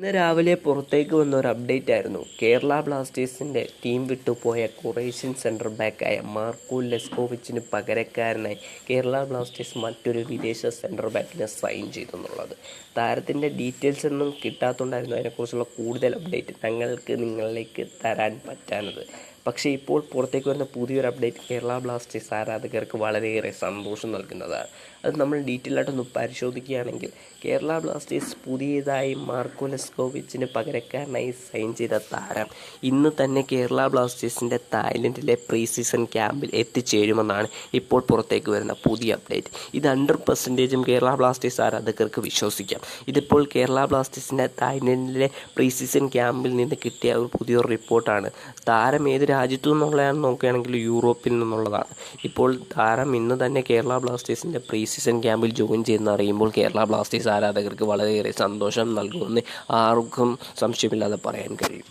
ഇന്ന് രാവിലെ പുറത്തേക്ക് വന്ന ഒരു അപ്ഡേറ്റ് ആയിരുന്നു. കേരള ബ്ലാസ്റ്റേഴ്സിന്റെ ടീം വിട്ടുപോയ കൊറേഷ്യൻ സെന്റർ ബാക്കായ മാർക്കോ ലെസ്കോവിച്ചിന് പകരക്കാരനായി കേരള ബ്ലാസ്റ്റേഴ്സ് മറ്റൊരു വിദേശ സെന്റർ ബാക്കിനെ സൈൻ ചെയ്തു എന്നുള്ളത് താരത്തിന്റെ ഡീറ്റെയിൽസ് ഒന്നും കിട്ടാത്തതുകൊണ്ടായിരുന്നു അതിനെക്കുറിച്ചുള്ള കൂടുതൽ അപ്ഡേറ്റ് ഞങ്ങൾക്ക് നിങ്ങളിലേക്ക് തരാൻ പറ്റാനത് പക്ഷേ ഇപ്പോൾ പുറത്തേക്ക് വരുന്ന പുതിയൊരു അപ്ഡേറ്റ് കേരള ബ്ലാസ്റ്റേഴ്സ് ആരാധകർക്ക് വളരെയേറെ സന്തോഷം നൽകുന്നതാണ്. അത് നമ്മൾ ഡീറ്റെയിൽ ആയിട്ടൊന്ന് പരിശോധിക്കുകയാണെങ്കിൽ കേരള ബ്ലാസ്റ്റേഴ്സ് പുതിയതായി മാർക്കോ ലെസ്കോവിച്ചിന് പകരക്കാരനായി സൈൻ ചെയ്ത താരം ഇന്ന് തന്നെ കേരള ബ്ലാസ്റ്റേഴ്സിന്റെ തായ്ലൻഡിലെ പ്രീ സീസൺ ക്യാമ്പിൽ എത്തിച്ചേരുമെന്നാണ് ഇപ്പോൾ പുറത്തേക്ക് വരുന്ന പുതിയ അപ്ഡേറ്റ് ഇത് ഹൺഡ്രഡ് പെർസെന്റേജും കേരള ബ്ലാസ്റ്റേഴ്സ് ആരാധകർക്ക് വിശ്വസിക്കാം. ഇതിപ്പോൾ കേരള ബ്ലാസ്റ്റേഴ്സിന്റെ തായ്ലൻഡിലെ പ്രീ സീസൺ ക്യാമ്പിൽ നിന്ന് കിട്ടിയ ഒരു പുതിയൊരു റിപ്പോർട്ടാണ് താരം ഏത് രാജ്യത്തു നിന്നുള്ളതാണെന്ന് നോക്കുകയാണെങ്കിൽ യൂറോപ്പിൽ നിന്നുള്ളതാണ്. ഇപ്പോൾ താരം ഇന്ന് തന്നെ കേരള ബ്ലാസ്റ്റേഴ്സിന്റെ പ്രീ സീസൺ ക്യാമ്പിൽ ജോയിൻ ചെയ്യുന്ന അറിയുമ്പോൾ കേരള ബ്ലാസ്റ്റേഴ്സ് ആരാധകർക്ക് വളരെയേറെ സന്തോഷം നൽകുമെന്ന് ആർക്കും സംശയമില്ലാതെ പറയാൻ കഴിയും.